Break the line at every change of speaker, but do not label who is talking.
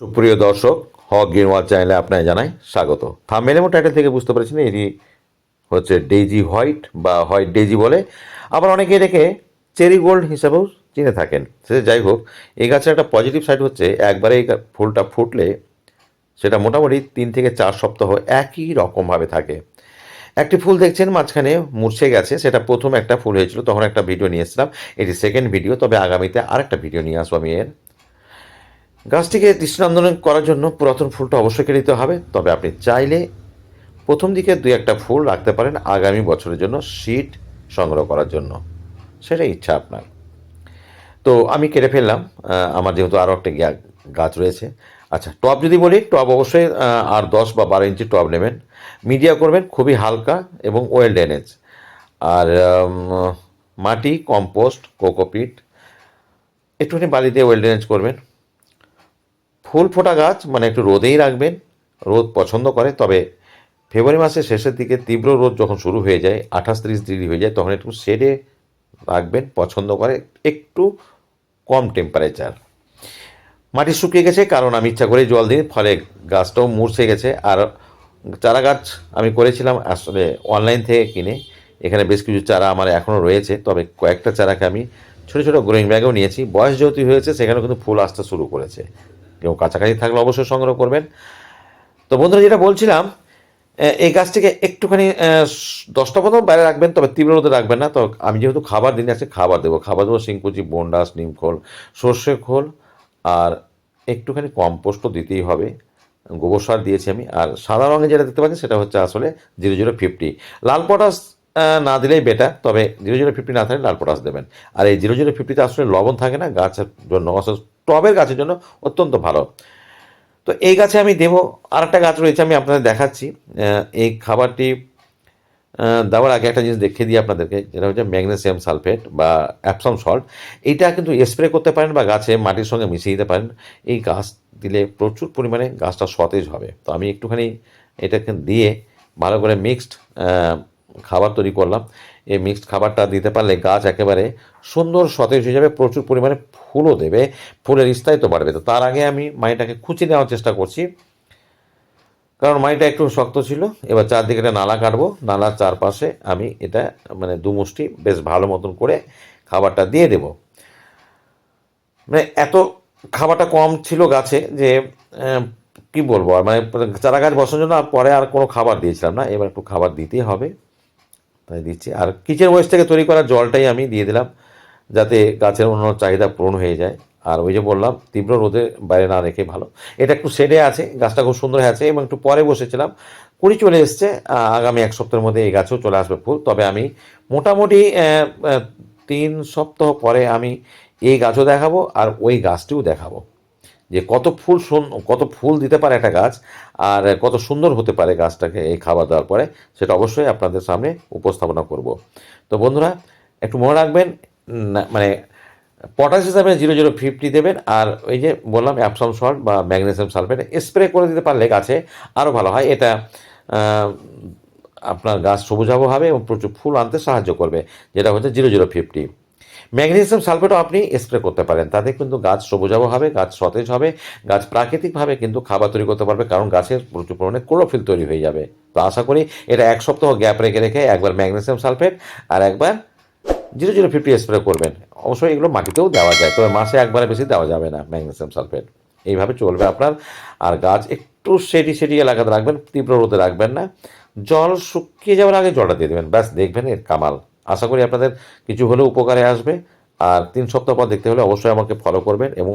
সুপ্রিয় দর্শক, হক গ্রিনওয়াল চ্যানেলে আপনাকে জানাই স্বাগত। থামেল এবং টাইটেল থেকে বুঝতে পারছেন, এটি হচ্ছে ডেজি হোয়াইট বা হোয়াইট ডেজি বলে। আবার অনেকে এটাকে চেরি গোল্ড হিসাবেও চিনে থাকেন। সে যাই হোক, এই গাছের একটা পজিটিভ সাইড হচ্ছে, একবারে এই ফুলটা ফুটলে সেটা মোটামুটি তিন থেকে চার সপ্তাহ একই রকমভাবে থাকে। একটি ফুল দেখছেন, মাঝখানে মূর্ছে গেছে, সেটা প্রথম একটা ফুল হয়েছিল, তখন একটা ভিডিও নিয়ে এসেছিলাম, এটি সেকেন্ড ভিডিও তবে আগামীতে আরেকটা ভিডিও নিয়ে আসব আমি এর। গাছটিকে দৃষ্টিনন্দন করার জন্য পুরাতন ফুলটা অবশ্যই কেটে দিতে হবে। তবে আপনি চাইলে প্রথম দিকে দুই একটা ফুল রাখতে পারেন আগামী বছরের জন্য শীট সংগ্রহ করার জন্য। সেটাই ইচ্ছা আপনার। তো আমি কেটে ফেললাম। আমার যেহেতু আরও একটা গাছ রয়েছে। আচ্ছা টব যদি বলি, টব অবশ্যই আর দশ বা বারো ইঞ্চি টব নেবেন। মিডিয়া করবেন খুবই হালকা এবং ওয়েল ড্রেনেজ। আর মাটি, কম্পোস্ট, কোকোপিট, একটুখানি বালি দিয়ে ওয়েল ড্রেনেজ করবেন। ফুল ফোটা গাছ মানে একটু রোদেই রাখবেন। রোদ পছন্দ করে, তবে ফেব্রুয়ারি মাসের শেষের দিকে তীব্র রোদ যখন শুরু হয়ে যায়, আঠাশ তিরিশ ডিগ্রি হয়ে যায়, তখন একটু শেডে রাখবেন, পছন্দ করে একটু কম টেম্পারেচার মাটি শুকিয়ে গেছে, কারণ আমি ইচ্ছা করে জল দিই, ফলে গাছটাও মূর্ছে গেছে। আর চারা গাছ আমি করেছিলাম, আসলে অনলাইন থেকে কিনে। এখানে বেশ কিছু চারা আমার এখনও রয়েছে, তবে কয়েকটা চারাকে আমি ছোটো ছোটো গ্রোয়িং ব্যাগেও নিয়েছি। বয়স যেহেতু হয়েছে, সেখানেও কিন্তু ফুল আসতে শুরু করেছে। কেউ কাছাকাছি থাকলে অবশ্যই সংগ্রহ করবেন। তো বন্ধুরা, যেটা বলছিলাম এই গাছটিকে একটুখানি দশটা পর্যন্ত বাইরে রাখবেন, তবে তীব্র রোদে রাখবেন না। তো আমি যেহেতু খাবার দিনে আছে, খাবার দেবো। খাবার দেবো শিংকুচি বন্ডাস নিম খোল, সর্ষে খোল, আর একটুখানি কম্পোস্টও দিতেই হবে। গোবর সার দিয়েছি আমি। আর সাদা রঙে যেটা দেখতে পাচ্ছেন, সেটা হচ্ছে আসলে জিরো জিরো ফিফটি। লাল পটাশ না দিলেই বেটার তবে জিরো জিরো ফিফটি না থাকলে লাল পটাশ দেবেন। আর এই জিরো জিরো ফিফটিতে আসলে লবণ থাকে না, গাছের জন্য টবের গাছের জন্য অত্যন্ত ভালো। তো এই গাছে আমি দেবো আর একটা গাছ রয়েছে, আমি আপনাদের দেখাচ্ছি। এই খাবারটি দেওয়ার আগে একটা জিনিস দেখিয়ে দিই আপনাদেরকে, যেটা হচ্ছে ম্যাগনেসিয়াম সালফেট বা অ্যাপসাম সল্ট। এইটা কিন্তু স্প্রে করতে পারেন বা গাছে মাটির সঙ্গে মিশিয়ে দিতে পারেন। এই গাছ দিলে প্রচুর পরিমাণে গাছটা সতেজ হবে। তো আমি একটুখানি এটাকে দিয়ে ভালো করে মিক্সড খাবার তৈরি করলাম। এই মিক্সড খাবারটা দিতে পারলে গাছ একেবারে সুন্দর সতেজ হয়ে যাবে, প্রচুর পরিমাণে ফুলও দেবে, ফুলের স্থায়িত্ব বাড়বে। তো তার আগে আমি মাটিটাকে খুঁচে নেওয়ার চেষ্টা করছি। কারণ মাটিটা একটু শক্ত ছিল, এবার চারদিকে একটা নালা কাটবো। নালার চারপাশে আমি এটা মানে দু মুষ্টি বেশ ভালো মতন করে খাবারটা দিয়ে দেব। মানে এত খাবারটা কম ছিল গাছে যে কি বলব? আর মানে চারা গাছ বসানোর জন্য পরে আর কোনো খাবার দিয়েছিলাম না। এবার একটু খাবার দিতেই হবে। তাই দিচ্ছি। আর কিচেন ওয়েস্ট থেকে তৈরি করা জলটাই আমি দিয়ে দিলাম, যাতে গাছের অন্য চাহিদা পূরণ হয়ে যায়। আর ওই যে বললাম, তীব্র রোদে বাইরে না রেখে ভালো। এটা একটু শেডে আছে, গাছটা খুব সুন্দর আছে, এবং একটু পরে বসেছিলাম। কুড়ি চলে এসছে আগামী এক সপ্তাহের মধ্যে এই গাছেও চলে আসবে ফুল। তবে আমি মোটামুটি তিন সপ্তাহ পরে আমি এই গাছও দেখাবো আর ওই গাছটিও দেখাবো। যে কত ফুল কত ফুল দিতে পারে একটা গাছ আর কত সুন্দর হতে পারে গাছটাকে এই খাবার দেওয়ার পরে, সেটা অবশ্যই আপনাদের সামনে উপস্থাপনা করব। তো বন্ধুরা, একটু মনে রাখবেন মানে পটাশ হিসাবে জিরো জিরো ফিফটি দেবেন আর ওই যে বললাম অ্যাপসাম সল্ট বা ম্যাগনেসিয়াম সালফেট, স্প্রে করে দিতে পারলে গাছে আরও ভালো হয়। এটা আপনার গাছ সবুজাবো হবে এবং প্রচুর ফুল আনতে সাহায্য করবে, যেটা হচ্ছে জিরো জিরো ফিফটি। ম্যাগনেসিয়াম সালফেটও আপনি স্প্রে করতে পারেন। তাতে কিন্তু গাছ সবুজাবো হবে, গাছ সতেজ হবে, গাছ প্রাকৃতিকভাবে কিন্তু খাবার তৈরি করতে পারবে, কারণ গাছের প্রচুর পরিমাণে ক্লোরোফিল তৈরি হয়ে যাবে। তো আশা করি এটা এক সপ্তাহ গ্যাপ রেখে রেখে একবার ম্যাগনেসিয়াম সালফেট আর একবার জিরো জিরো ফিফটি স্প্রে করবেন। অবশ্যই এগুলো মাটিতেও দেওয়া যায়, তবে মাসে একবারে বেশি দেওয়া যাবে না ম্যাগনেসিয়াম সালফেট। এইভাবে চলবে আপনার। আর গাছ একটু সেটি সেটি এলাকাতে রাখবেন, তীব্র রোদে রাখবেন না। জল শুকিয়ে যাওয়ার আগে জলটা দিয়ে দেবেন। ব্যাস, দেখবেন এর কামাল। আশা করি আপনাদের কিছু হলেও উপকারে আসবে। আর তিন সপ্তাহ পর দেখতে হলে অবশ্যই আমাকে ফলো করবেন এবং